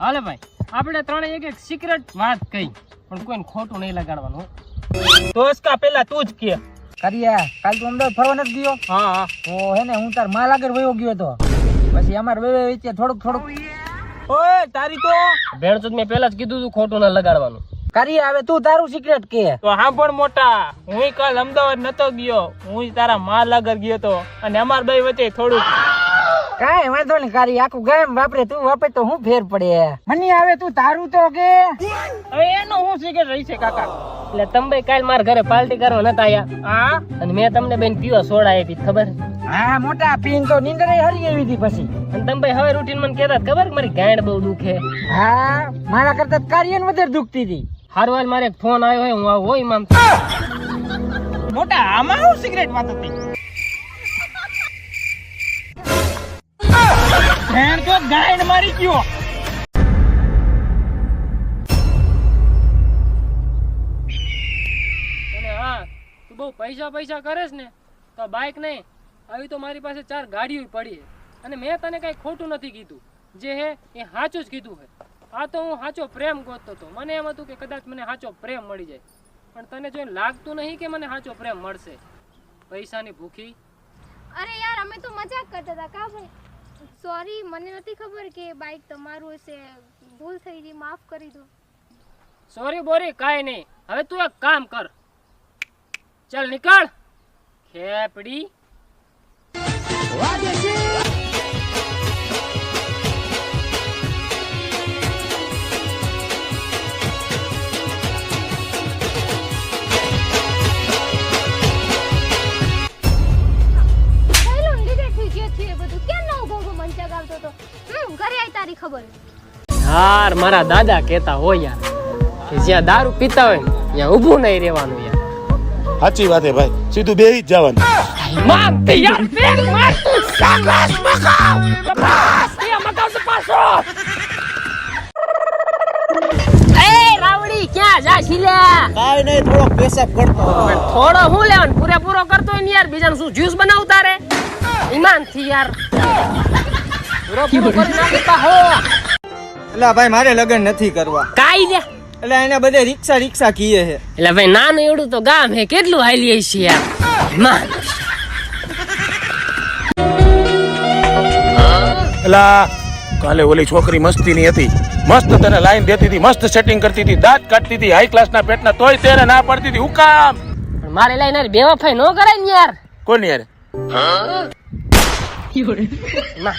હાલે ભાઈ આપણે ત્રણે એક એક સિક્રેટ વાત કહી. પણ કોઈને ખોટું નહીં લગાડવાનું તો પેલા તું જ કે. કરિયા કાલ તું અમદાવાદ ફરવા નથી ગયો? હા હા. તો હે ને હું તાર માલ આગળ વયો ગયો તો. પછી અમાર બે વચ્ચે થોડુંક થોડુંક. ઓય તારી તો ભેણ તો મેં પહેલા જ કીધું તું ખોટું ના લગાડવાનું. કરીએ હવે તું તારું સિક્રેટ કે. તો પણ મોટા હું કાલ અમદાવાદ નતો ગયો. હું તારા માલ આગળ ગયો તો. અને અમાર બે વચ્ચે થોડુંક કાંઈ વાંધો નહીં કારી આખું ગામ વાપરે તું વાપરે તો હું ફેર પડે? મને આવે તું તારું તો કે? હવે એનો હું શીખે રહી છે કાકા? એટલે તમે કાલ મારા ઘરે પાર્ટી કરવા નતા આયા. હા? અને મેં તમને બેન પીવા સોડા આપી ખબર? હા મોટા પીન તો નીંદરે હરી એવી હતી પછી. અને તમે ભાઈ હવે રૂટીન મને કહેતા ખબર? મારી ગાંડ બહુ દુખે. હા મારા કરતા કાર્ય વધારે દુખતી હતી. હારું હાલ મારે ફોન આવ્યો હોય હું આવું હોય મામ મોટા આમાં હું સિગરેટ વાત હતી? ભેણ તો ગાયન મારી ગયો. અને હા તું બહુ પૈસા પૈસા કરેસ ને તો બાઇક નહીં. આવી તો મારી પાસે ચાર ગાડીઓ પડી અને મેં તને કાંઈ ખોટું નથી કીધું. જે હે એ સાચું જ કીધું હે આ તો હું સાચો પ્રેમ ગોતતો હતો. મને એમ હતું કે કદાચ મને સાચો પ્રેમ મળી જાય. પણ તને જોઈને લાગતું નહીં કે મને સાચો પ્રેમ મળશે. પૈસાની ભૂખી. અરે યાર અમે તો મજાક કરતા હતા. કા ભાઈ? સોરી મને નથી ખબર કે બાઈક તમારું હશે. ભૂલ થઈ ગઈ માફ કરી દો. સોરી બોરી કાંઈ નહીં. હવે તું એક કામ કર. ચાલ નીકળ. ખેપડી. પહેલું તારી ખબર યાર મારા દાદા કહેતા હોય યાર કે જ્યાં દારૂ પીતા હોય ત્યાં ઊભું નહીં રહેવાનું યાર. સાચી વાત હે ભાઈ. સીધું બેહી જ જવાનું. માર તે યાર ફેર માર તું સાંગલાસ મકાવ બસ તે મકાવ સે પાછો! એ રાવડી ક્યાં જા છીલ્યા કાઈ નહીં થોડો પેશાબ કરતો થોડો હું લેવાનું? પૂરેપૂરો કરતો હોય ને યાર બીજાનું શું જ્યુસ બનાવતા રે ઈમાનથી યાર. એટલે ભાઈ મારે લગ્ન નથી કરવા. કાઈ લે? એટલે એને બધે રિક્ષા રિક્ષા કીએ છે. એટલે ભાઈ નાનું એવડું તો ગામ હે કેટલું હાલી છે યાર માન. એલા કાલે ઓલી છોકરી મસ્તીની હતી. મસ્ત તને લાઈન દેતી હતી મસ્ત સેટિંગ કરતી હતી દાંત કાઢતી હતી હાઈ ક્લાસના પેટના તોય તેને ના પડતી હતી. હુકામ પણ મારે લાઈન બેવફાઈ ન કરાય ને યાર. કોણ યાર ના.